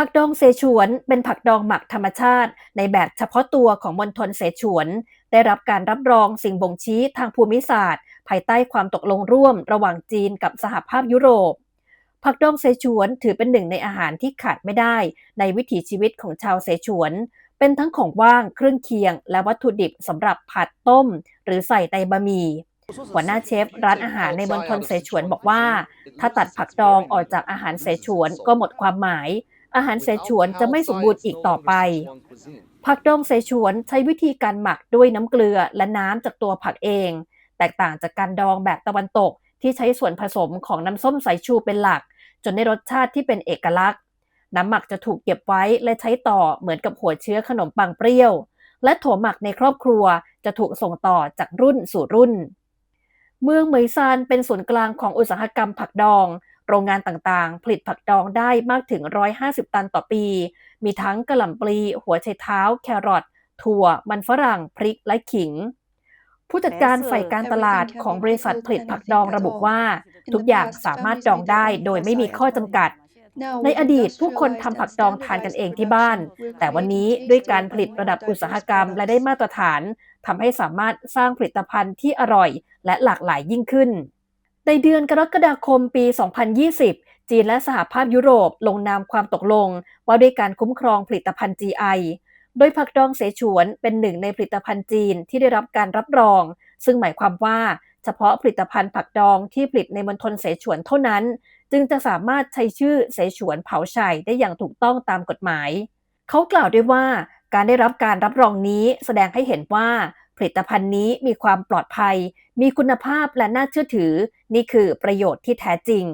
ผักดองเสฉวนเป็นผักดองหมักธรรมชาติ ในแบบเฉพาะตัวของมณฑลเสฉวน ได้รับการรับรองสิ่งบ่งชี้ทางภูมิศาสตร์ ภายใต้ความตกลงร่วม ระหว่างจีนกับสหภาพยุโรป ผักดองเสฉวนถือเป็นหนึ่งในอาหารที่ขาดไม่ได้ ในวิถีชีวิตของชาวเสฉวน เป็นทั้งของว่างเครื่องเคียง และวัตถุดิบสำหรับผัดต้ม หรือใส่ในบะหมี่หัวหน้าเชฟร้านอาหารในมณฑลเสฉวนบอกว่า ถ้าตัดผักดองออกจากอาหารเสฉวนก็หมดความหมาย อาหารเสฉวนจะไม่สมบูรณ์อีกต่อไป ผักดองเสฉวนใช้วิธีการหมักด้วยน้ำเกลือและน้ำจากตัวผักเอง แตกต่างจากการดองแบบตะวันตกที่ใช้ส่วนผสมของน้ำส้มสายชูเป็นหลัก จนได้รสชาติที่เป็นเอกลักษณ์ น้ำหมักจะถูกเก็บไว้และใช้ต่อเหมือนกับหัวเชื้อขนมปังเปรี้ยว และโถหมักในครอบครัวจะถูกส่งต่อจากรุ่นสู่รุ่น เมืองเหมยซานเป็นศูนย์กลางของอุตสาหกรรมผักดอง โรงงานต่างๆ ผลิตผักดองได้มากถึง 150 ตันต่อปี มีทั้งกระหล่ำปลี หัวไชเท้า แครอท ถั่ว มันฝรั่ง พริก และขิง ผู้จัดการฝ่ายการตลาดของบริษัทผลิตผักดองระบุว่า ทุกอย่างสามารถดองได้โดยไม่มีข้อจำกัดในอดีตผู้คนทำผักดองทานกันเองที่บ้าน แต่วันนี้ด้วยการผลิตระดับอุตสาหกรรมและได้มาตรฐานทำให้สามารถสร้างผลิตภัณฑ์ที่อร่อยและหลากหลายยิ่งขึ้น ในเดือนกรกฎาคมปี 2020 จีนและสหภาพยุโรปลงนามความตกลง ว่าด้วยการคุ้มครองผลิตภัณฑ์ GI โดยผักดองเสฉวนเป็นหนึ่งในผลิตภัณฑ์จีนที่ได้รับการรับรอง ซึ่งหมายความว่าเฉพาะผลิตภัณฑ์ผักดองที่ผลิตในมณฑลเสฉวนเท่านั้น จึงจะสามารถใช้ชื่อเสฉวนเผาชัยได้อย่างถูกต้องตามกฎหมาย เขากล่าวด้วยว่าการได้รับการรับรองนี้แสดงให้เห็นว่า ผลิตภัณฑ์นี้มีความปลอดภัย มีคุณภาพและน่าเชื่อถือ นี่คือประโยชน์ที่แท้จริง